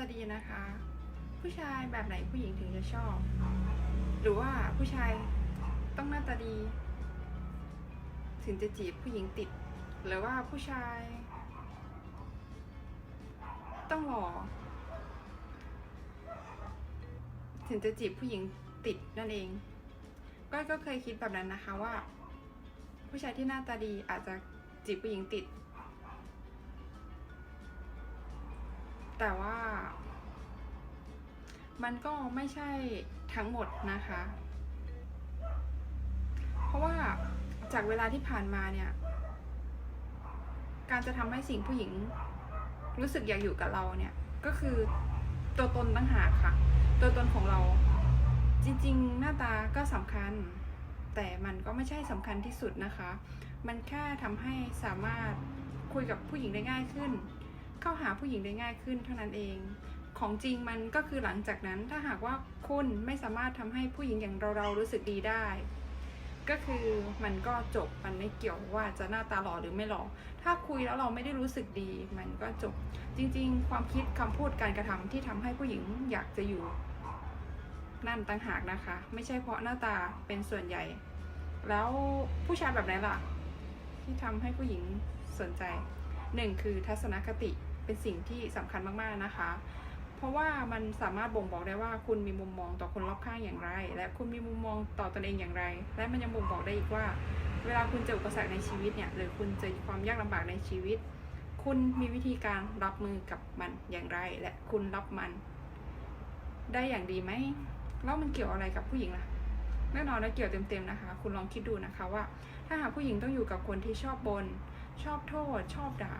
วัสดีนะคะ ผู้ชายแบบไหนผู้หญิงถึงจะชอบ หรือว่าผู้ชายต้องหน้าตาดี ถึงจะจีบผู้หญิงติด หรือว่าผู้ชาย ต้องหล่อถึงจะจีบผู้หญิงติดนั่นเองก้อยก็เคยคิดแบบนั้นนะคะว่า ผู้ชายที่หน้าตาดีอาจจะจีบผู้หญิงติด แต่ว่า มันก็ไม่ใช่ทั้งหมดนะคะ เพราะว่าจากเวลาที่ผ่านมาเนี่ย การจะทำให้สิ่งผู้หญิง รู้สึกอยากอยู่กับเราเนี่ย ก็คือตัวตนตั้งหากค่ะ ตัวตนของเราจริงๆ หน้าตาก็สำคัญ แต่มันก็ไม่ใช่สำคัญที่สุดนะคะ มันแค่ทำให้สามารถคุยกับผู้หญิงได้ง่ายขึ้น เข้าหาผู้หญิงได้ง่ายขึ้นเท่านั้นเอง ของจริงมันก็คือหลังจากนั้นถ้าหากว่าคุณไม่สามารถทำให้ผู้หญิงอย่างเราเราๆรู้สึกดีได้ ก็คือมันก็จบมันไม่เกี่ยวว่าจะหน้าตาหล่อหรือไม่หล่อถ้าคุยแล้วเราไม่ได้รู้สึกดี มันก็จบจริง ๆ ความคิดคำพูดการกระทำที่ทำให้ผู้หญิงอยากจะอยู่นั่นต่างหากนะคะ ไม่ใช่เพราะหน้าตาเป็นส่วนใหญ่ แล้วผู้ชายแบบไหนล่ะ ที่ทำให้ผู้หญิงสนใจหนึ่งคือทัศนคติ เป็นสิ่งที่สำคัญมากๆนะคะ เพราะว่ามันสามารถบ่งบอกได้ว่าคุณมีมุมมองต่อคนรอบข้างอย่างไร และคุณมีมุมมองต่อตนเองอย่างไร และมันยังบ่งบอกได้อีกว่า เวลาคุณเจออุปสรรคในชีวิตเนี่ยหรือคุณเจอความยากลำบากในชีวิต คุณมีวิธีการรับมือกับมันอย่างไร และคุณรับมัน ได้อย่างดีไหมแล้วมันเกี่ยวอะไรกับผู้หญิงล่ะแน่นอนและเกี่ยวเต็มๆนะคะ คุณลองคิดดูนะคะว่า ถ้าหากผู้หญิงต้องอยู่กับคนที่ชอบบ่นชอบโทษ ชอบด่า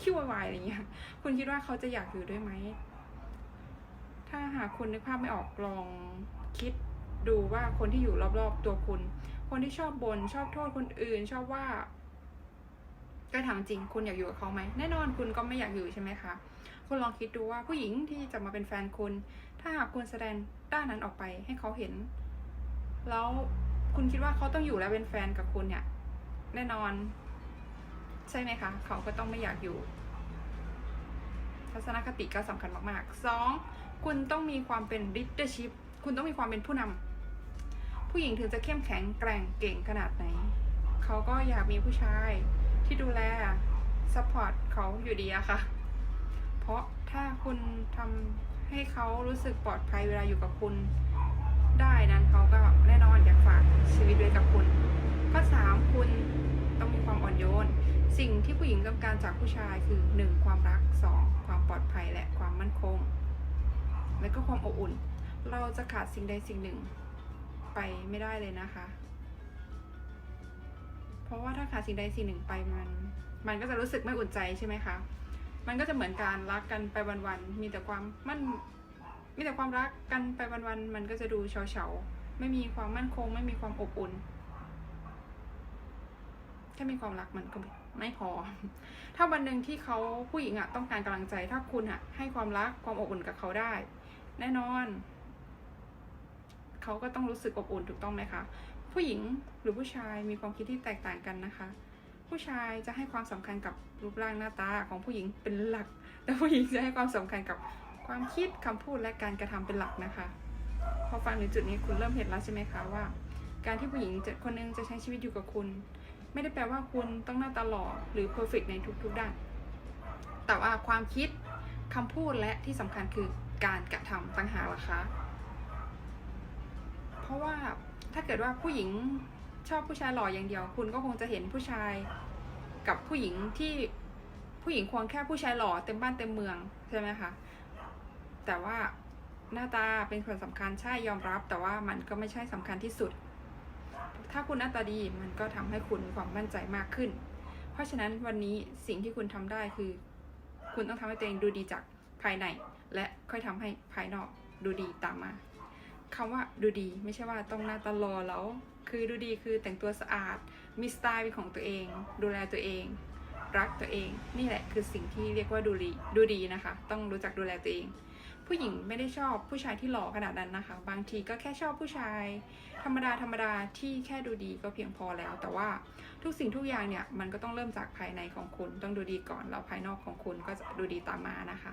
ขี้วายๆอะไรเงี้ย คุณคิดว่าเขาจะอยากอยู่ด้วยไหม ถ้าหากคุณนึกภาพไม่ออกลองคิดดูว่าคนที่อยู่รอบๆตัวคุณ คนที่ชอบบนชอบโทษคนอื่น ชอบว่าก็ถามจริง คุณอยากอยู่กับเขาไหมแน่นอนคุณก็ไม่อยากอยู่ใช่ไหมคะคุณลองคิดดูว่าผู้หญิงที่จะมาเป็นแฟนคุณ ถ้าหากคุณแสดงด้านนั้นออกไปให้เขาเห็น แล้วคุณคิดว่าเขาต้องอยู่และเป็นแฟนกับคุณเนี่ย แน่นอน ใช่ไหมคะ เขาก็ต้องไม่อยากอยู่ ทัศนคติก็สำคัญมากๆสองคุณต้องมีความเป็น leadership คุณต้องมีความเป็นผู้นำผู้หญิงถึงจะเข้มแข็งแกร่งเก่งขนาดไหน เขาก็อยากมีผู้ชายที่ดูแล support เขาอยู่ดีอะค่ะ เพราะถ้าคุณทำให้เขารู้สึกปลอดภัยเวลาอยู่กับคุณ ได้นั้นเขาก็แน่นอนอยากฝากชีวิตไว้กับคุณ ข้อสามคุณ ต้องมีความอ่อนโยน สิ่งที่ผู้หญิงต้องการจากผู้ชายคือหนึ่งความรักสองความปลอดภัยและความมั่นคง และก็ความอบอุ่น เราจะขาดสิ่งใดสิ่งหนึ่ง ไปไม่ได้เลยนะคะ เพราะว่าถ้าขาดสิ่งใดสิ่งหนึ่งไปมัน มันก็จะรู้สึกไม่อุ่นใจใช่ไหมคะ มันก็จะเหมือนการรักกันไปวันๆ มีแต่ความมั่น มีแต่ความรักกันไปวันๆ มันก็จะดูเฉาๆ ไม่มีความมั่นคง ไม่มีความอบอุ่น แค่มีความรักมันก็ไม่พอ ถ้าวันหนึ่งที่เขาผู้หญิงอะต้องการกำลังใจ ถ้าคุณอะให้ความรักความอบอุ่นกับเขาได้ แน่นอนเขาก็ต้องรู้สึกอบอุ่นถูกต้องไหมคะ ผู้หญิงหรือผู้ชายมีความคิดที่แตกต่างกันนะคะ ผู้ชายจะให้ความสำคัญกับรูปร่างหน้าตาของผู้หญิงเป็นหลัก แต่ผู้หญิงจะให้ความสำคัญกับความคิดคำพูดและการกระทำเป็นหลักนะคะ พอฟังถึงจุดนี้คุณเริ่มเห็นแล้วใช่ไหมคะว่า การที่ผู้หญิงคนหนึงจะใช้ชีวิตอยู่กับคุณ ไม่ได้แปลว่าคุณต้องหน้าตาหล่อหรือเพอร์เฟกในทุกๆด้าน แต่ว่าความคิดคำพูดและที่สำคัญคือการกระทำต่างหากล่ะคะ เพราะว่าถ้าเกิดว่าผู้หญิงชอบผู้ชายหล่ออย่างเดียว คุณก็คงจะเห็นผู้ชายกับผู้หญิงที่ผู้หญิงควงแค่ผู้ชายหล่อเต็มบ้านเต็มเมืองใช่ไหมคะ แต่ว่าหน้าตาเป็นส่วนสำคัญใช่ยอมรับ แต่ว่ามันก็ไม่ใช่สำคัญที่สุด ถ้าคุณหน้าตาดีมันก็ทำให้คุณมีความมั่นใจมากขึ้น เพราะฉะนั้นวันนี้สิ่งที่คุณทำได้คือ คุณต้องทำให้ตัวเองดูดีจากภายใน และค่อยทำให้ภายนอกดูดีตามมาคำว่าดูดีไม่ใช่ว่าต้องหน้าตาหล่อแล้ว คือดูดีคือแต่งตัวสะอาด มีสไตล์เป็นของตัวเอง ดูแลตัวเอง รักตัวเอง นี่แหละคือสิ่งที่เรียกว่าดูดีดูดีนะคะ ต้องรู้จักดูแลตัวเอง ผู้หญิงไม่ได้ชอบผู้ชายที่หล่อขนาดนั้นนะคะ บางทีก็แค่ชอบผู้ชาย ธรรมดาธรรมดาที่แค่ดูดีก็เพียงพอแล้ว แต่ว่าทุกสิ่งทุกอย่างเนี่ยมันก็ต้องเริ่มจากภายในของคุณ ต้องดูดีก่อนแล้วภายนอกของคุณก็จะดูดีตามมานะคะ